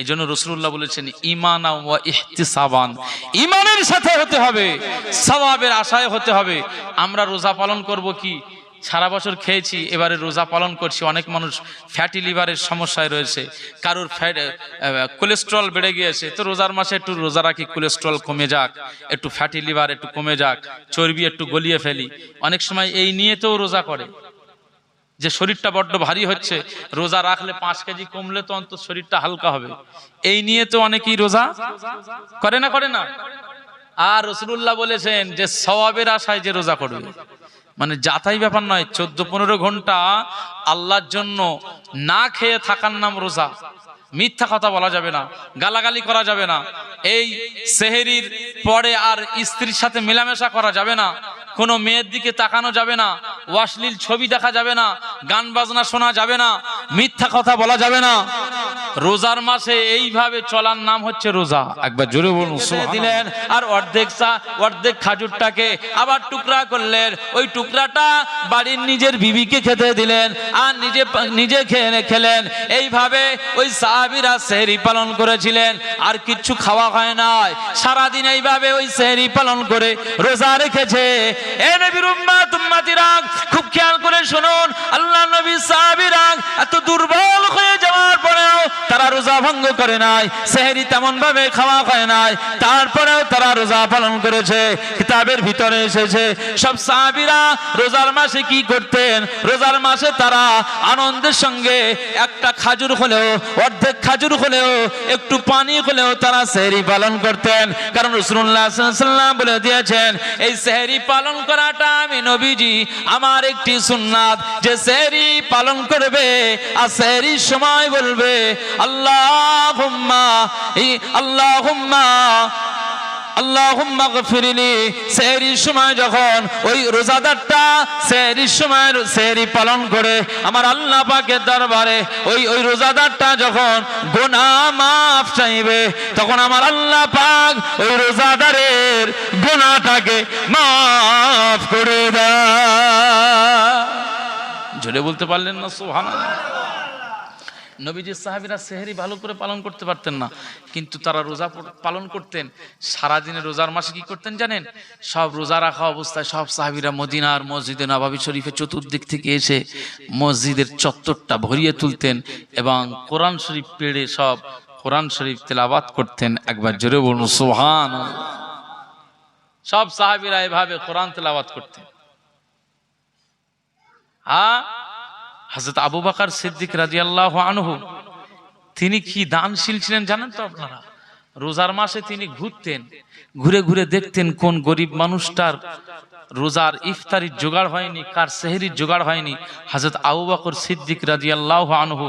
এই জন্য রসুল্লাহ বলেছেন, ইমান ইমানের সাথে হতে হবে, সওয়াবের আশায় হতে হবে। আমরা রোজা পালন করব কি? সারা বছর খেয়েছি, এবারে রোজা পালন করছি, অনেক মানুষ ফ্যাটি লিভারের সমস্যায় রয়েছে, কারোর ফ্যাট কোলেস্ট্রল বেড়ে গিয়েছে, তো রোজার মাসে একটু রোজা রাখি কোলেস্ট্রল কমে যাক, একটু ফ্যাটি লিভার একটু কমে যাক, চর্বি একটু গলিয়ে ফেলি। অনেক সময় এই নিয়ে তো রোজা করে। যে শরীরটা বড্ড ভারী হচ্ছে, রোজা রাখলে পাঁচ কেজি কমলে তো অন্তত শরীরটা হালকা হবে। এই নিয়ে তো অনেকেই রোজা করে না করে না। আর রসুল্লাহ বলেছেন যে সওয়াবের আশায় যে রোজা করবে। মানে যাতাই ব্যাপার নয়, চোদ্দ পনেরো ঘণ্টা আল্লাহর জন্য না খেয়ে থাকার নাম রোজা। মিথ্যা কথা বলা যাবে না, গালাগালি করা যাবে না। এই সেহেরির পরে আর স্ত্রীর সাথে মেলামেশা করা যাবে না। কোনো মেয়ের দিকে তাকানো যাবে না। ওয়াসলিল ছবি দেখা যাবে না। গান বাজনা শোনা যাবে না। মিথ্যা কথা বলা যাবে না। রোজার মাসে এইভাবে চলার নাম হচ্ছে রোজা। একবার জোরে বলুন দিলেন? আর অর্ধেক চা অর্ধেক খাজুরটাকে আবার টুকরা করলেন। ওই টুকরাটা বাড়ির নিজের বিবিকে খেতে দিলেন আর নিজে নিজে খেয়ে খেলেন। এইভাবে ওই সাহাবিরা সেহরি পালন করেছিলেন আর কিচ্ছু খাওয়া হয় নাই। সারাদিন এইভাবে ওই সেহরি পালন করে রোজা রেখেছে। এ নবীর উম্মাত উম্মাতিরা খুব খেয়াল করে শুনুন আল্লাহ নবী সাহাবীরা এত দুর্বল হয়ে যাওয়ার পরেও তারা রোজা ভঙ্গ করে নাই, সেহরি তেমন ভাবে খাওয়া হয় নাই, তারপরেও তারা রোজা পালন করেছে, কিতাবের ভিতরে এসেছে। সব সাহাবীরা রোজার মাসে কি করতেন? রোজার মাসে তারা আনন্দের সঙ্গে একটা খাজুর হলেও, অর্ধেক খাজুর হলেও, একটু পানি হলেও তারা সেহরি পালন করতেন। কারণ রসুল্লাহ বলে দিয়েছেন, এই সেহরি পালন করাটা আমি নবীজি, আমার একটি সুন্নাত। যে সেহরি পালন করবে, আর সেহরির সময় বলবে, আল্লাহ রোজাদারটা যখন গুনাহ মাফ চাইবে, তখন আমার আল্লাহ পাক ওই রোজাদারের গুনাহটাকে মাফ করে দেয়। জোরে বলতে পারলেন না, সুবহানাল্লাহ? নবীজির সাহাবিরা সেহেরি ভালো করে পালন করতে পারতেন না। কিন্তু তারা রোজা পালন করতেন। সারাদিনে রোজার মাসে কি করতেন জানেন? সব রোজা রাখা অবস্থায় সব সাহাবিরা মদিনার মসজিদে, নবাবি শরীফে চতুর্দিক থেকে এসে মসজিদের চত্বরটা ভরিয়ে তুলতেন এবং কোরআন শরীফ পেড়ে সব কোরআন শরীফ তেলাবাত করতেন। একবার জোরে বলুন সোহান সব সাহাবিরা এভাবে কোরআন তেলাবাত করতেন। হ্যাঁ হজরত আবু বাকার সিদ্দিক রাজি আল্লাহ আনহু, তিনি কি দানশীল ছিলেন জানেন তো আপনারা? রোজার মাসে তিনি ঘুরতেন, ঘুরে ঘুরে দেখতেন কোন গরিব মানুষটার রোজার ইফতারির জোগাড় হয়নি, কার সেহেরির জোগাড় হয়নি। হাজরত আবু বকর সিদ্দিক রাজি আল্লাহ আনহু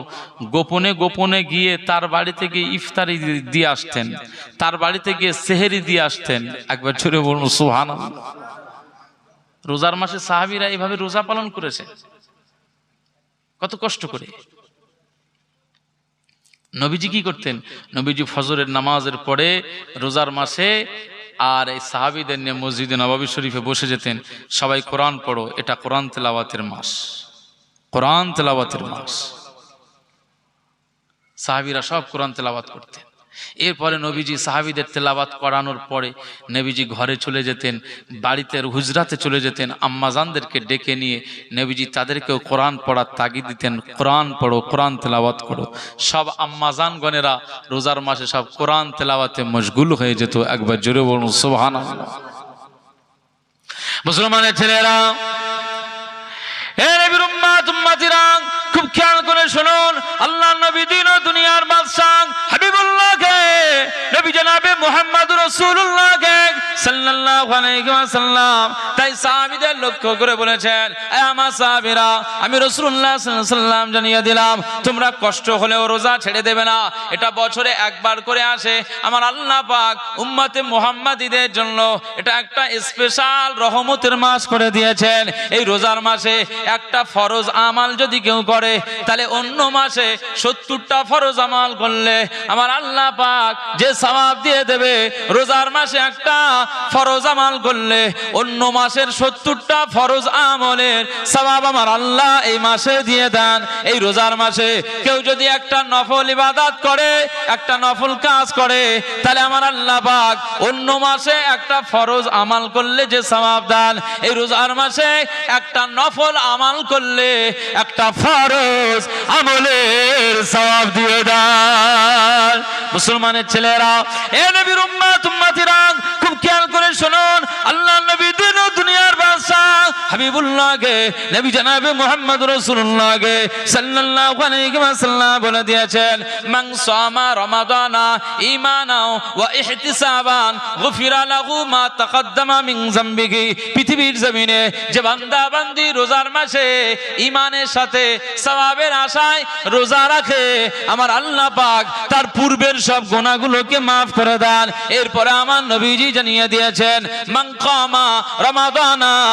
গোপনে গোপনে গিয়ে তার বাড়িতে গিয়ে ইফতারি দিয়ে আসতেন, তার বাড়িতে গিয়ে সেহেরি দিয়ে আসতেন। একবার ছুড়ে বলুন সুহান রোজার মাসে সাহাবিরা এইভাবে রোজা পালন করেছে? কত কষ্ট করে। নবীজি কি করতেন? নবীজি ফজরের নামাজের পরে রোজার মাসে আর এই সাহাবিদের নিয়ে মসজিদে নবাবী শরীফে বসে যেতেন। সবাই কোরআন পড়ো, এটা কোরআন তেলাওয়াতের মাস। কোরআন তেলাওয়াতের মাস। সাহাবিরা সব কোরআন তেলাওয়াত করতেন। এরপরে নবীজি সাহাবিদের তেলাবাত করানোর পরে নবীজি ঘরে চলে যেতেন, বাড়িতে হুজরাতে চলে যেতেন, আম্মাজানদেরকে ডেকে নিয়ে নবীজি তাদেরকেও কোরআন পড়ার তাগিদ দিতেন, কোরআন পড়ো, কোরআন তেলাওয়াত করো। সব আম্মাজানগণেরা রোজার মাসে সব কোরআন তেলাওয়াতে মশগুল হয়ে যেত, একবার জোরে বলুন সোহান মুসলমানের ছেলেরা এটা একটা স্পেশাল রহমতের মাস করে দিয়েছেন। এই রোজার মাসে একটা ফরজ আমাল যদি কেউ করে, তাহলে অন্য মাসে সত্তরটা ফরজ আমাল করলে আমার আল্লাহ পাক যে সওয়াব দিয়ে দেবে রোজার মাসে একটা ফরজ আমাল করলে, অন্য মাসের সত্তরটা ফরজ আমলের সবাব আমার আল্লাহ এই মাসে দিয়ে দেন। এই রোজার মাসে কেউ যদি একটা নফল ইবাদাত করে, একটা নফল কাজ করে, তাহলে আমার আল্লাহ পাক অন্য মাসে একটা ফরজ আমাল করলে যে সবাব দেন। এই রোজার মাসে একটা নফল আমাল করলে একটা ফরজ আমলের সবাব দিয়ে দেন। মুসলমানের ছেলেরা, এ নবীর উম্মাত খুব খেয়াল করে শুনুন। আল্লাহ নবী পৃথিবীর জমিনে যে বান্দা বান্দি রোজার মাসে ঈমানের সাথে সওয়াবের আশায় রোজা রাখে, আমার আল্লাহ পাক তার পূর্বের সব গুনাহগুলোকে মাফ করে দেন। এরপরে আমার নবীজি জানিয়ে দিয়েছেন, মান কামা রমাদানা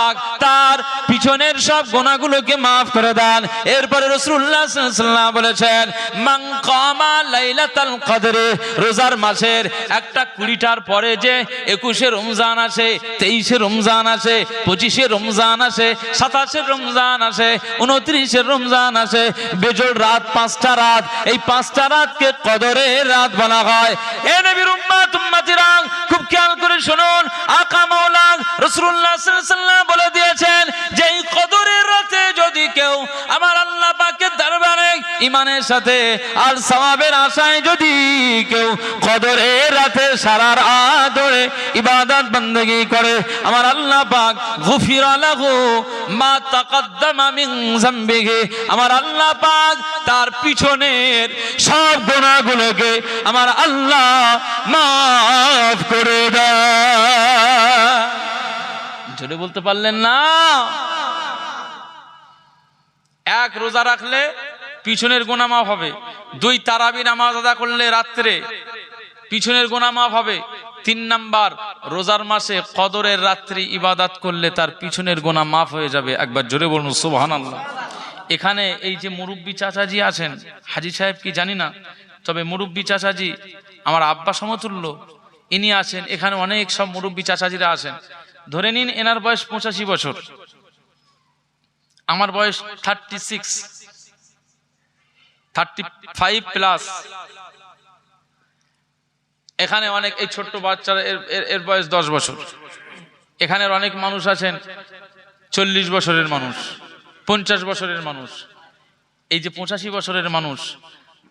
তার পিছনের সব গুনাহগুলোকে maaf করে দেন। এরপরে সাল্লাল্লাহু বলেছেন কদরে রোজার মাসের একটা কুড়িটার পরে যে একুশে রমজান আসে, তেইশে রমজান আসে, পঁচিশে রমজান আসে, সাতাশে রমজান আসে, উনত্রিশে রমজান আসে বেজোর রাত, পাঁচটা রাত, এই পাঁচটা রাতকে কদরের রাত বলা হয়। এ নবীর উম্মাত, উম্মাতিরা, খুব খেয়াল করে শুনুন, আকা মাওলা রাসূলুল্লাহ সাল্লাল্লাহু বলে দিয়েছেন যে এই কদরের রাতে যদি কেউ আমার আল্লাহ পাকের দরবারে ইমানের সাথে আর সবাবের আশায় যদি কেউ কদরের রাতে সারার আদরে ইবাদত বন্দেগি করে, আমার আল্লাহ পাক গুফির লাহু মা তাকাদ্দামা মিন জামবিহি আমার আল্লাহ পাক তার পিছনের সব গুনাহগুলোকে আমার আল্লাহ মাফ করে দেয় জোরে বলতে পারলেন না। এক রোজা রাখলে পিছনের গোনা মাফ হবে। দুই তারাবি নামাজ আদা করলে রাত্রে পিছনের গোনা মাফ হবে। তিন নাম্বার, রোজার মাসে কদরের রাত্রি ইবাদাত করলে তার পিছনের গোনা মাফ হয়ে যাবে। একবার জোরে বলুন সুবহান আল্লাহ এখানে এই যে মুরব্বী চাচাজি আছেন, হাজি সাহেব কি জানি না, তবে মুরব্বী চাচাজি আমার আব্বা সমতুল্য, ইনি আছেন, এখানে অনেক সব মুরব্বী চাচাজিরা আছেন। ধরে নিন এনার বয়স পঁচাশি বছর। আমার বয়স thirty six thirty five plus এখানে অনেক, এই ছোট্ট বাচ্চারা এর- বয়স দশ বছর। এখানের অনেক মানুষ আছেন, চল্লিশ বছরের মানুষ, পঞ্চাশ বছরের মানুষ। এই যে পঁচাশি বছরের মানুষ,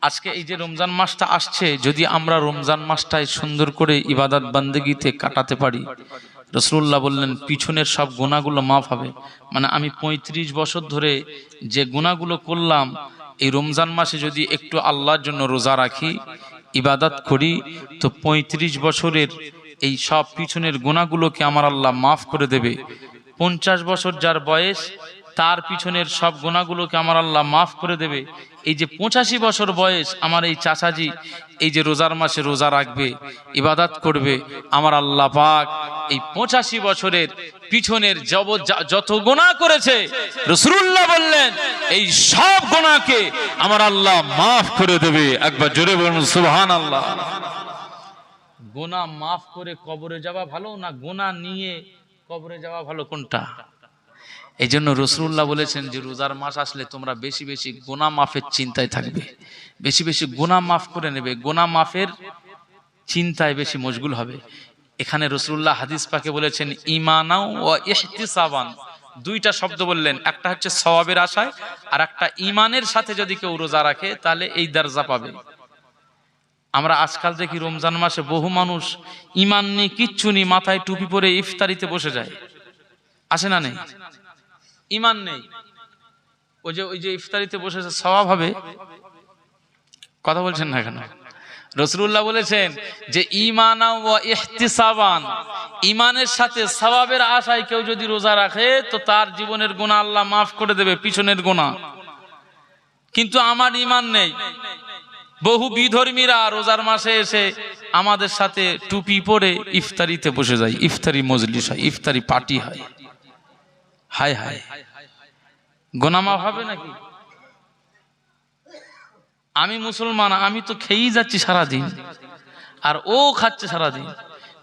আজকে এই যে রমজান মাসটা আসছে, যদি আমরা রমজান মাসটায় সুন্দর করে ইবাদত বান্দেগিতে কাটাতে পারি রসুল্লাহ বললেন, পিছনের সব গুণাগুলো মাফ হবে। মানে আমি ৩৫ বছর ধরে যে গুণাগুলো করলাম, এই রমজান মাসে যদি একটু আল্লাহর জন্য রোজা রাখি, ইবাদত করি, তো ৩৫ বছরের এই সব পিছনের গুণাগুলোকে আমার আল্লাহ মাফ করে দেবে। পঞ্চাশ বছর যার বয়স, তার পিছনের সব গুণাগুলোকে আমার আল্লাহ মাফ করে দেবে। এই যে পঁচাশি বছর বয়স আমার এই চাচাজি এই যে রোজার মাসে রোজা রাখবে, ইবাদাত করবে, আমার আল্লাহ পাক এই পঁচাশি বছরের পিছনের জব যত গোনা করেছে রসুল্লাহ বললেন, এই সব গোনাকে আমার আল্লাহ মাফ করে দেবে। একবার জোরে বলুন সুহান আল্লাহ গোনা মাফ করে কবরে যাওয়া ভালো না গোনা নিয়ে কবরে যাওয়া ভালো কোনটা? এই জন্য রসুল্লাহ বলেছেন যে রোজার মাস আসলে তোমরা বেশি বেশি গোনা মাফের চিন্তায় থাকবে। বেশি বেশি গোনা মাফ করে নেবে। গোনা মাফের চিন্তায় বেশি মশগুল হবে। এখানে রসুল্লাহ হাদিস পাকে বলেছেন, ইমানাও ও ইহতিসাবান। দুইটা শব্দ বললেন। একটা হচ্ছে সওয়াবের আশায়, আর একটা ইমানের সাথে যদি কেউ রোজা রাখে, তাহলে এই দরজা পাবে। আমরা আজকাল দেখি রমজান মাসে বহু মানুষ ইমান নেই কিচ্ছু নেই মাথায় টুপি পরে ইফতারিতে বসে যায়। আসে না নেই? ইমান নেই। ওই যে ওই যে ইফতারিতে বসেছে স্বভাব হবে? কথা বলছেন না কেন? রসুল্লাহ বলেছেন যে ইমানা ইমানের সাথে স্বভাবের আশায় কেউ যদি রোজা রাখে, তো তার জীবনের গোনা আল্লাহ মাফ করে দেবে, পিছনের গোনা কিন্তু আমার ইমান নেই। বহু বিধর্মীরা রোজার মাসে এসে আমাদের সাথে টুপি পরে ইফতারিতে বসে যায়। ইফতারি মজলিস হয়, ইফতারি পার্টি হয়। হায় হায়। গোনামা হবে নাকি? আমি মুসলমান, আমি তো খেয়েই যাচ্ছি সারাদিন। আর ও খাচ্ছে সারাদিন।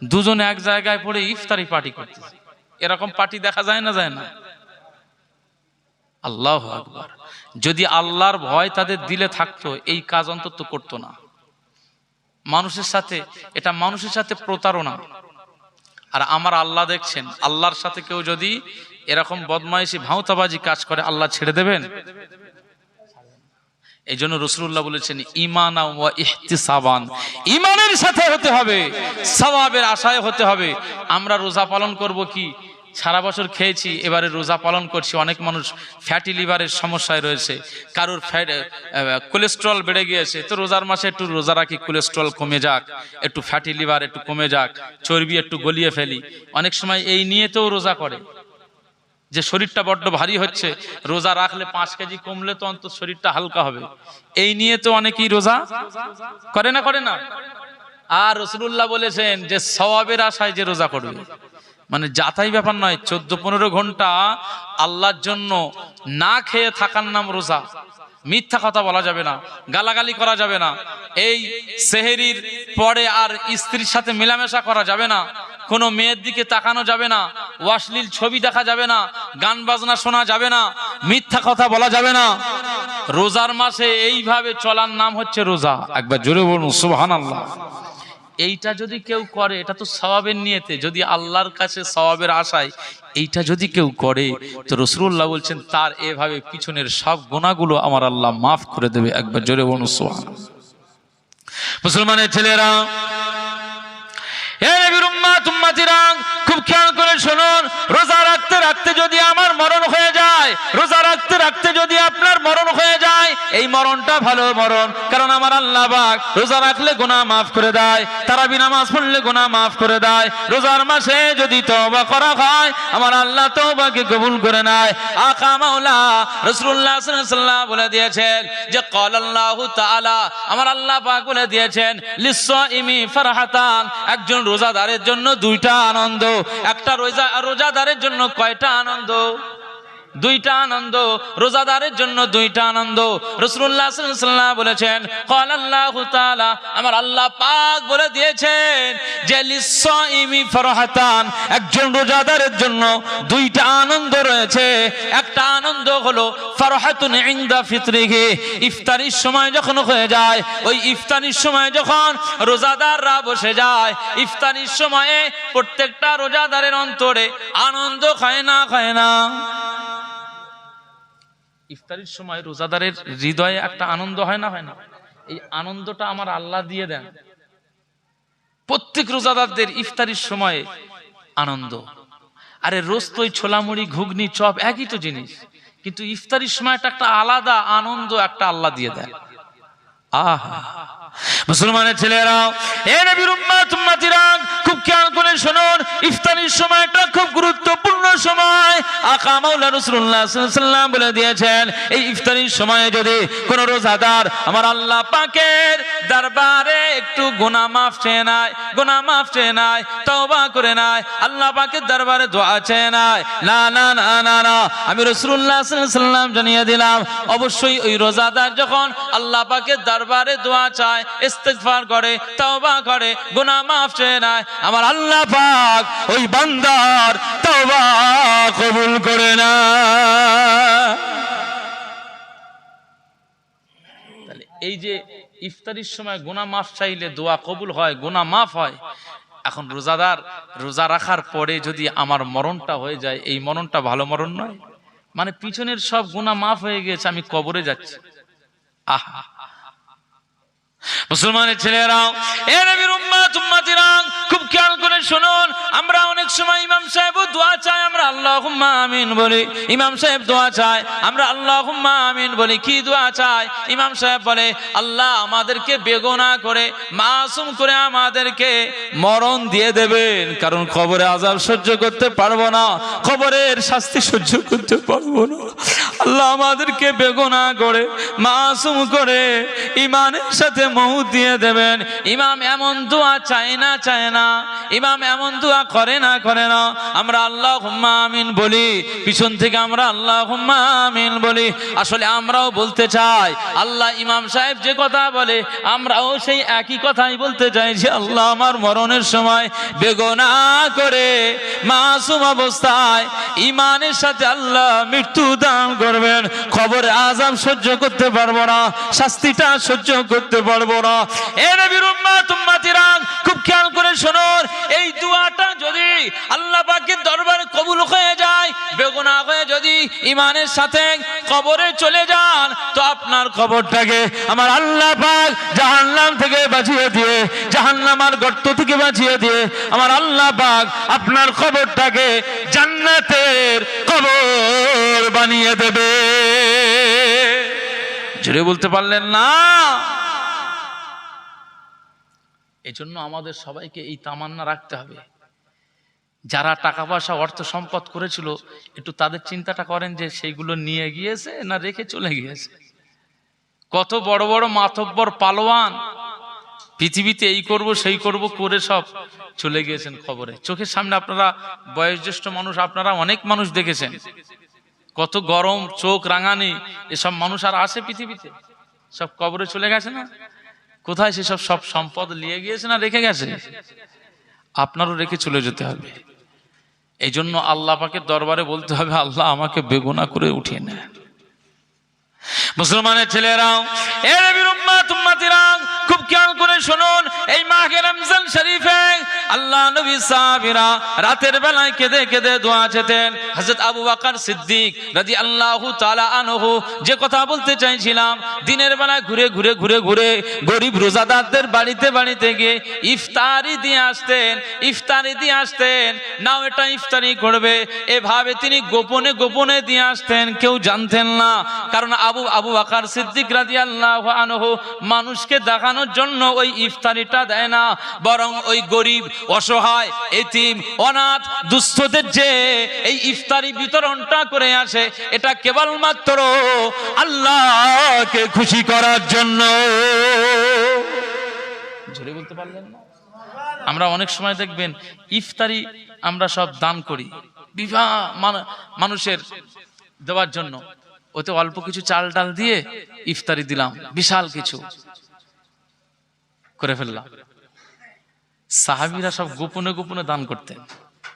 দুজনে এক জায়গায় পড়ে ইফতারি পার্টি করতেছে। এরকম পার্টি দেখা যায় না যায় না? আল্লাহ আকবার। যদি আল্লাহর ভয় তাদের দিলে থাকতো, এই কাজ অন্তত করতো না। মানুষের সাথে, এটা মানুষের সাথে প্রতারণা। আর আমার আল্লাহ দেখছেন, আল্লাহর সাথে কেউ যদি এরকম বদমাইশি, ভাঁওতাবাজি কাজ করে আল্লাহ ছেড়ে দেবেন? এই জন্য রসুল্লাহ বলেছেন, ইমানা ইমানের সাথে হতে হবে, সওয়াবের আশায় হতে হবে। আমরা রোজা পালন করব কি? সারা বছর খেয়েছি, এবারে রোজা পালন করছি, অনেক মানুষ ফ্যাটি লিভারের সমস্যায় রয়েছে, কারোর ফ্যাট কোলেস্ট্রল বেড়ে গিয়েছে, তো রোজার মাসে একটু রোজা রাখি, কোলেস্ট্রল কমে যাক, একটু ফ্যাটি লিভার একটু কমে যাক, চর্বি একটু গলিয়ে ফেলি। অনেক সময় এই নিয়ে তো রোজা করে। যে শরীরটা বড্ড ভারী হচ্ছে, রোজা রাখলে পাঁচ কেজি কমলে তো অন্তত শরীরটা হালকা হবে। এই নিয়ে তো অনেকেই রোজা করে না করে না? আর রসুল্লাহ বলেছেন যে সওয়াবের আশায় যে রোজা করবে। মানে যাতাই ব্যাপার নয়, চোদ্দ পনেরো ঘণ্টা আল্লাহর জন্য না খেয়ে থাকার নাম রোজা। মিথ্যা কথা বলা যাবে না, গালাগালি করা যাবে না। এই সেহেরির পরে আর স্ত্রীর সাথে মেলামেশা করা যাবে না। কোনো মেয়ের দিকে তাকানো যাবে না। ওয়াসলিল ছবি দেখা যাবে না। গান বাজনা শোনা যাবে না। মিথ্যা কথা বলা যাবে না। রোজার মাসে এইভাবে চলার নাম হচ্ছে রোজা। একবার জোরে বলুন সুবহান আল্লাহ এইটা যদি কেউ করে, এটা তো সওয়াবের নিয়েতে। যদি আল্লাহর কাছে সওয়াবের আশায় এইটা যদি কেউ করে, তো রসুল্লাহ বলছেন, তার এভাবে পিছনের সব গোনাগুলো আমার আল্লাহ মাফ করে দেবে। একবার জোরে বলুন সুবহান মুসলমানের ছেলেরা এ নবীর উম্মাত উম্মাতিরা খুব খেয়াল করে শুনুন রোজা রাখতে রাখতে যদি আমার মরণ হয়ে যায় রোজা রাখতে রাখতে যদি আপনার মরণ হয়ে যায় এই মরণটা ভালো মরণ। কারণ আমার আল্লাহ বাক রোজা রাখলে গোনা মাফ করে দেয়, তারাবি নামাজ পড়লে গোনা মাফ করে দেয়, রোজার মাসে যদি তবা করা হয়, আমার আল্লাহ তবাকে কবুল করে নেয়। আকা মাওলা রসুল্লাহ বলে দিয়েছেন যে কল আল্লাহ আমার আল্লাহ পাক বলে দিয়েছেন লিস ইমি ফারহাতান একজন রোজাদারের জন্য দুইটা আনন্দ, একটা রোজা, রোজাদারের জন্য কয়টা আনন্দ? দুইটা আনন্দ, রোজাদারের জন্য দুইটা আনন্দ। রসুল্লাহ বলেছেন আমার আল্লাহ পাক বলে দিয়েছেন যে ফরহাতান একজন রোজাদারের জন্য দুইটা আনন্দ রয়েছে। একটা আনন্দ হলো, ফরহাতুন ইনদা ফিতরিহি ইফতারির সময় যখন হয়ে যায়, ওই ইফতারির সময় যখন রোজাদাররা বসে যায়, ইফতারির সময়ে প্রত্যেকটা রোজাদারের অন্তরে আনন্দ খায় না খায় না। ইফতারির সময় রোজাদারের হৃদয়ে একটা আনন্দ হয় না হয় না? এই আনন্দটা আমার আল্লাহ দিয়ে দেন। প্রত্যেক রোজাদারদের ইফতারির সময় আনন্দ। আরে ওই ছোলামুড়ি, ঘুগনি, চপ একই তো জিনিস। কিন্তু ইফতারির সময় একটা আলাদা আনন্দ একটা আল্লাহ দিয়ে দেন। আহা! মুসলমানের ছেলেরা এ নবীর উম্মাত, উম্মাতিরা, খুব খেয়াল করে শুনুন, ইফতারির সময়টা খুব গুরুত্বপূর্ণ সময়। আকা মাওলা রাসূলুল্লাহ সাল্লাল্লাহু বলে দিয়েছেন, এই ইফতারির সময়ে যদি কোন রোজাদার আমার আল্লাহ পাকের দরবারে একটু গুনাহ মাফ চেয়ে নাই গুনাহ মাফ চেয়ে নাই তওবা করে নাই আল্লাহ পাকের দরবারে দোয়া চেয়ে নাই না না না না না, আমি রাসূলুল্লাহ সাল্লাল্লাহু জানিয়ে দিলাম, অবশ্যই ওই রোজাদার যখন আল্লাহ পাকের দরবারে দোয়া চায় ইস্তেগফার করে, তওবা করে, গুনাহ মাফ চেয়ে নেয়। আমার আল্লাহ পাক ওই বান্দার তওবা কবুল করে না। তাহলে এই যে ইফতারির সময় গুনাহ মাফ চাইলে দোয়া কবুল হয়, গুনাহ মাফ হয়, এখন রোজাদার, রোজা রাখার পরে যদি আমার মরণটা হয়ে যায়, এই মরণটা ভালো মরণ নয়? মানে পিছনের সব গুনাহ মাফ হয়ে গেছে, আমি কবরে যাচ্ছি। আহা! মুসলমানের ছেলেরাও এ নবীর খুব খেয়াল করে শুনুন, আমরা অনেক সময় ইমাম সাহেব দোয়া চাই, আমরা আল্লাহুম্মা আমিন বলি। ইমাম সাহেব দোয়া চায়, আমরা আল্লাহুম্মা আমিন বলি। কি দোয়া চাই ইমাম সাহেব বলে, আল্লাহ আমাদেরকে বেগোনা করে, মাসুম করে আমাদেরকে মরণ দিয়ে দেবেন, কারণ খবরে আজাব সহ্য করতে পারব না খবরের শাস্তি সহ্য করতে পারব না। আল্লাহ আমাদেরকে বেগোনা করে, মাসুম করে ইমানের সাথে মহু দিয়ে দেবেন। ইমাম এমন দোয়া চায় না চায় না। ইমাম এমন দোয়া করে না করে না। আমরা আল্লাহ হুম্মা আমিন বলি, পিছন থেকে আমরা আল্লাহ হুম্মা আমিন বলি। আসলে আমরাও বলতে চাই, আল্লাহ ইমাম সাহেব যে কথা বলে, আমরাও সেই একই কথাই বলতে চাই যে আল্লাহ আমার মরণের সময় বেগনা করে, মাসুম অবস্থায় ইমানের সাথে আল্লাহ মৃত্যু দান করবেন। খবর আজাম সহ্য করতে পারব না, শাস্তিটা সহ্য করতে পারব না। এর বিরুম্মা খুব খেয়াল করে শুনুন এই দুয়াটা যদি আল্লাহ পাকের দরবারে কবুল হয়ে যায় বেগুনা হয়ে যদি ইমানের সাথে কবরে চলে যান, তো আপনার কবরটাকে আমার আল্লাহ পাক জাহান্নাম থেকে বাঁচিয়ে দিয়ে জাহান্নামার গর্ত থেকে বাঁচিয়ে দিয়ে, আমার আল্লাহ পাক আপনার কবরটাকে জান্নাতের কবর বানিয়ে দেবে। জুড়ে বলতে পারলেন না? এই জন্য আমাদের সবাইকে এই তামান্না রাখতে হবে। যারা টাকা পয়সা, অর্থ সম্পদ করেছিল, একটু তাদের চিন্তাটা করেন যে সেইগুলো নিয়ে গিয়েছে না রেখে চলে গিয়েছে। কত বড় বড় মাথব্বর পালোয়ান পৃথিবীতে এই করব, সেই করব করে সব চলে গিয়েছেন খবরে চোখের সামনে আপনারা বয়োজ্যেষ্ঠ মানুষ, আপনারা অনেক মানুষ দেখেছেন। কত গরম, চোখ রাঙানি, এসব মানুষ আর আসে পৃথিবীতে। সব কবরে চলে গেছে না? কোথায় সেসব সব সম্পদ নিয়ে গিয়েছে না রেখে গেছে? আপনারও রেখে চলে যেতে হবে। এই জন্য আল্লাহ পাকে দরবারে বলতে হবে, আল্লাহ আমাকে বেগুনা করে উঠিয়ে নেন মুসলমানের ছেলেরাও খেয়াল করে শুনুন, এই মাহে রমজান শরীফে আল্লাহ নবী সাহাবীরা রাতের বেলায় কেঁদে কেঁদে দোয়া চেতেন। হযরত আবু বকর সিদ্দিক রাদিয়াল্লাহু তাআলা আনহু যে কথা বলতে চাইছিলাম, দিনের বেলায় ঘুরে ঘুরে ঘুরে ঘুরে গরিব রোজাদারদের বাড়িতে বাড়িতে গিয়ে ইফতারি দিয়ে আসতেন, ইফতারি দিয়ে আসতেন, নাও এটা ইফতারি করবে। এভাবে তিনি গোপনে গোপনে দিয়ে আসতেন, কেউ জানতেন না। কারণ আবু আবু বাকার সিদ্দিক রাদিয়াল্লাহু আনহু মানুষকে দেখানোর জন্য ওই ইফতারিটা দেয় না, বরং ওই গরিব, অসহায়, এতিম, অনাথ, দুস্থদের যে এই ইফতারি বিতরণটা করে আসে, এটা কেবলমাত্র আল্লাহকে খুশি করার জন্য। জোরে বলতে পারলেন না? আমরা অনেক সময় দেখবেন, ইফতারি আমরা সব দান করি বিবাহ মানুষের দেওয়ার জন্য। ওতে অল্প কিছু চাল ডাল দিয়ে ইফতারি দিলাম, বিশাল কিছু। করে ফেললাম। সাহাবিরা সব গোপনে গোপনে দান করতেন।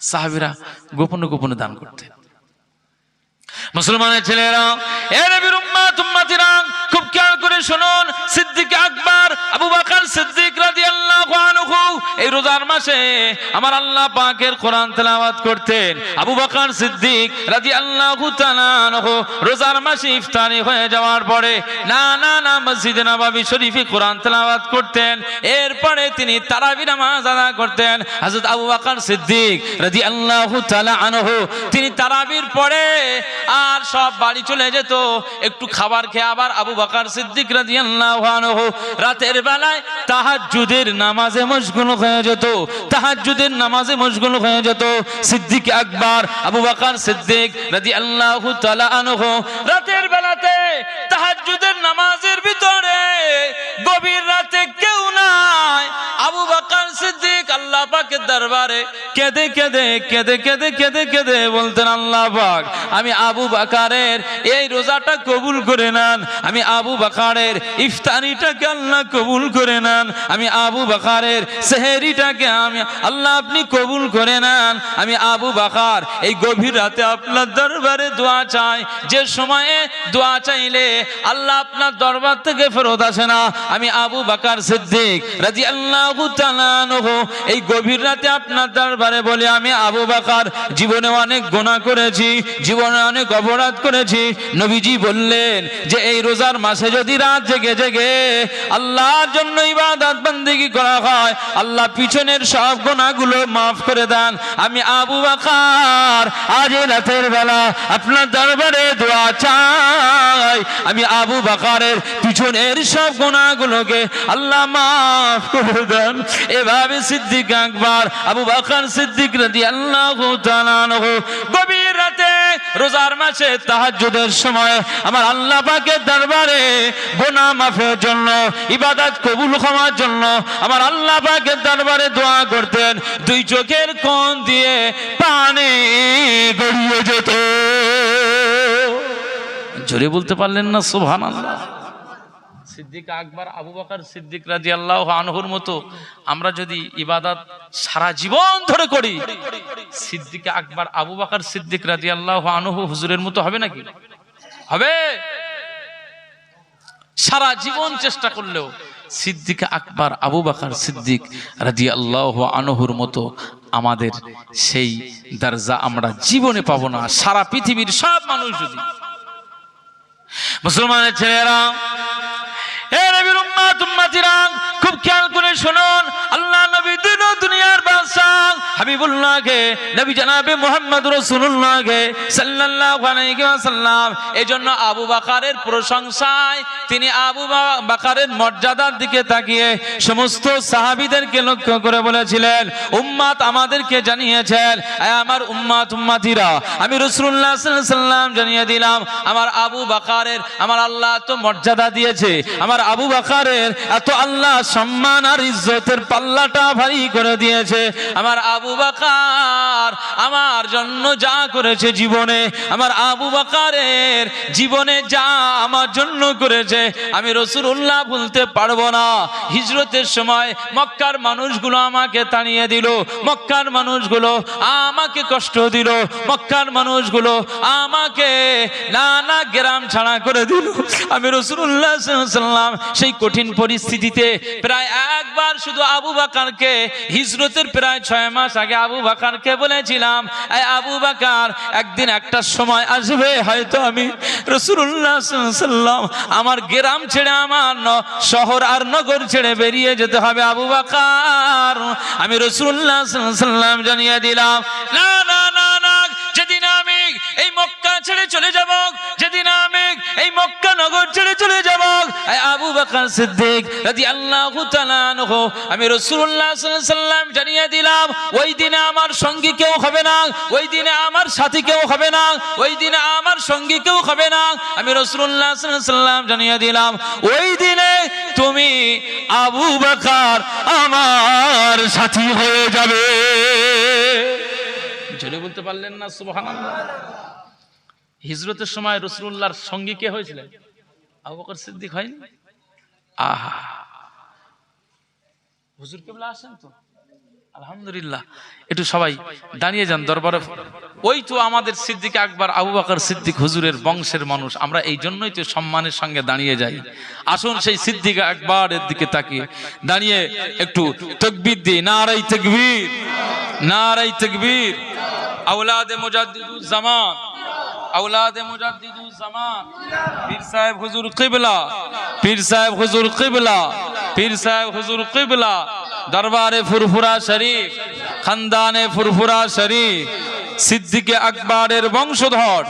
সাহাবিরা গোপনে গোপনে দান করতেন। মুসলমানের ছেলেরা খুব খেয়াল করে শুনুন, সিদ্দিক আবু সিদ্দিক রাদিয়াল্লাহু আনহু, এই রোজার মাসে আমার আল্লাহ পাকের কোরআন তেলাওয়াত করতেন। আবু বকর সিদ্দিক রাদিয়াল্লাহু তাআলা আনহু, রোজার মাসে ইফতারি হয়ে যাওয়ার পরে না না না, মসজিদে নববী শরীফে কোরআন তেলাওয়াত করতেন। এরপরে তিনি তারাবি নামাজ আদায় করতেন। হযরত আবু বকর সিদ্দিক রাদিয়াল্লাহু তাআলা আনহু, তিনি তারাবির পরে আর সব বাড়ি চলে যেত। একটু খাবার খেয়ে আবার আবু বকর সিদ্দিক রাদিয়াল্লাহু আনহু, রাতের বেলায় তাহাজ্জুদের নামাজে মশগুল হয়ে যেত নামাজে মশগুল হয়ে যেত। সিদ্দিক আকবর, আবু বকর সিদ্দিক তাআলা আনহু, রাতের বেলাতে নামাজের ভিতরে গভীর রাতে কেউ নাই। আবু বকর সিদ্দিক আল্লাহ পাকের দরবারে কেঁদে কেঁদে কেঁদে কেঁদে কেঁদে কেঁদে বলতেন, আল্লাহ পাক, আমি আবু বাকারের এই রোজাটা কবুল করে নেন। আমি আবু বাকারের ইফতারিটাকে আল্লাহ কবুল করে নেন। আমি আবু বাকারের সেহেরিটাকে আমি, আল্লাহ আপনি কবুল করে নেন। আমি আবু বাকার এই গভীর রাতে আপনার দরবারে দোয়া চাই। যে সময়ে দোয়া চাইলে আল্লাহ আপনার দরবার থেকে ফেরত আসে না। আমি আবু বাকার সিদ্দিক রাজি আল্লাহ এই গভীর রাতে আপনার দরবারে বলে, আমি আবু বাকার জীবনে অনেক গোনা করেছি, জীবনে অনেক অপরাধ করেছি। নবীজি বললেন যে, এই রোজার মাসে যদি রাত জেগে জেগে আল্লাহর জন্য ইবাদত বন্দেগি করা হয়। আল্লাহ পিছনের সব গোনাগুলো মাফ করে দেন। আমি আবু বাকার, আজ রাতের বেলা আপনার দরবারে দোয়া চাই। আমি আবু বাকারের পিছনের সব গোনাগুলোকে আল্লাহ মাফ করে দেন। এভাবে সিদ্দিক আকবর, আবু বাকার সিদ্দিক রাদি আল্লাহ গভীর রোজার মাসে তাহাজুদের সময় আমার আল্লাহ পাকের দরবারে গোনা মাফের জন্য, ইবাদত কবুল হওয়ার জন্য আমার আল্লাহ পাকের দরবারে দোয়া করতেন। দুই চোখের কোন দিয়ে পানি গড়িয়ে যেত। জোরে বলতে পারলেন না সোভান আল্লাহ সিদ্দিক আকবর, আবু বকর সিদ্দিক রাজি আল্লাহ আনহুর মতো আমরা যদি ইবাদত সারা জীবন ধরে করি, সিদ্দিক আকবর, আবু বকর সিদ্দিক রাজি আল্লাহ আনহু হুজুরের মতো হবে নাকি? হবে। সারা জীবন চেষ্টা করলেও সিদ্দিক আকবর, আবু বাকার সিদ্দিক রাজি আল্লাহ আনহুর মতো আমাদের সেই দরজা আমরা জীবনে পাবো না। সারা পৃথিবীর সব মানুষ যদি মুসলমানের ছেলেরা উম্মাতিরা খুব খেয়াল করে শুনুন। আল্লাহ নবী দিন দুনিয়ার বাদশাহ আবু বকরের বলেছিলেন, উম্মাত আমাদেরকে জানিয়েছেন আমার উম্মাত উম্মাতিরা। আমি জানিয়ে দিলাম, আমার আবু বকরের, আমার আল্লাহ এত মর্যাদা দিয়েছে, আমার আবু বকরের এত আল্লাহ সম্মান আর ইজ্জতের পাল্লাটা ভারী করে দিয়েছে। আমার আবু বকর আমার জন্য যা করেছে জীবনে, আমার আবু বকরের জীবনে যা আমার জন্য করেছে, আমি রসুল্লাহ ভুলতে পারব না। হিজরতের সময় মক্কার মানুষগুলো আমাকে তাড়িয়ে দিল, মক্কার মানুষগুলো আমাকে কষ্ট দিল, মক্কার মানুষগুলো আমাকে নানা গ্রাম ছাড়া করে দিল। আমি রসুল্লাহ সাল্লাম সেই কঠিন পরিস্থিতিতে প্রায় একবার শুধু আবু বাকারকে হিজরতের প্রায় ছয় মাস আগে আবু বাকারকে বলেছিলাম আবু বাকার, একদিন একটা সময় আসবে, হয়তো আমি রসুল্লাহ আমার গ্রাম ছেড়ে আমার শহর আর নগর ছেড়ে বেরিয়ে যেতে হবে আবু বাকার। আমি রসুল্লাহ সাল্লাম জানিয়ে দিলাম, না না না না, যেদিন আমি এই মক্কা ছেড়ে চলে যাব, যেদিন আমি এই মক্কা নগর ছেড়ে চলে যাব। আবু বকর সিদ্দিক রাদিয়াল্লাহু তাআলা আনহু, আমি রাসূলুল্লাহ সাল্লাল্লাহু আলাইহি সাল্লাম জানিয়ে দিলাম, ওই দিনে আমার সঙ্গী কেউ হবে না, ওই দিনে আমার সাথী কেউ হবে না, ওই দিনে আমার সঙ্গী কেউ হবে না। আমি রাসূলুল্লাহ সাল্লাল্লাহু আলাইহি সাল্লাম জানিয়ে দিলাম, ওই দিনে তুমি আবু বকর আমার সাথী হয়ে যাবে। জোরে বলতে পারলেন না, সুবহানাল্লাহ। হিজরতের সময় রসুল্লাহর সঙ্গী কে হয়েছিলেন? আবু বকর সিদ্দিক হয়নি? আহা। হুজুর কেবলা আসেন তো? আলহামদুলিল্লাহ। একটু সবাই দাঁড়িয়ে যান দরবারে। ওই তো আমাদের সিদ্দিক আকবর, আবু বকর সিদ্দিক হুজুরের বংশের মানুষ। আমরা এই জন্যই তো সম্মানের সঙ্গে দাঁড়িয়ে যাই। আসুন সেই সিদ্দিক আকবরের দিকে তাকিয়ে। দাঁড়িয়ে একটু তকবির দিই নারাই তকবীর নারাই তকবীর। আওলাদে মুজাদ্দিদুজ আউলাদে মুজাদ্দিদু জামান পীর সাহেব হুজুর কিবলা। পীর সাহেব হুজুর কিবলা। পীর সাহেব হুজুর কিবলা। দরবারে ফুরফুরা শরীফ, খানদানে ফুরফুরা শরীফ, সিদ্দিকে আকবরের বংশধর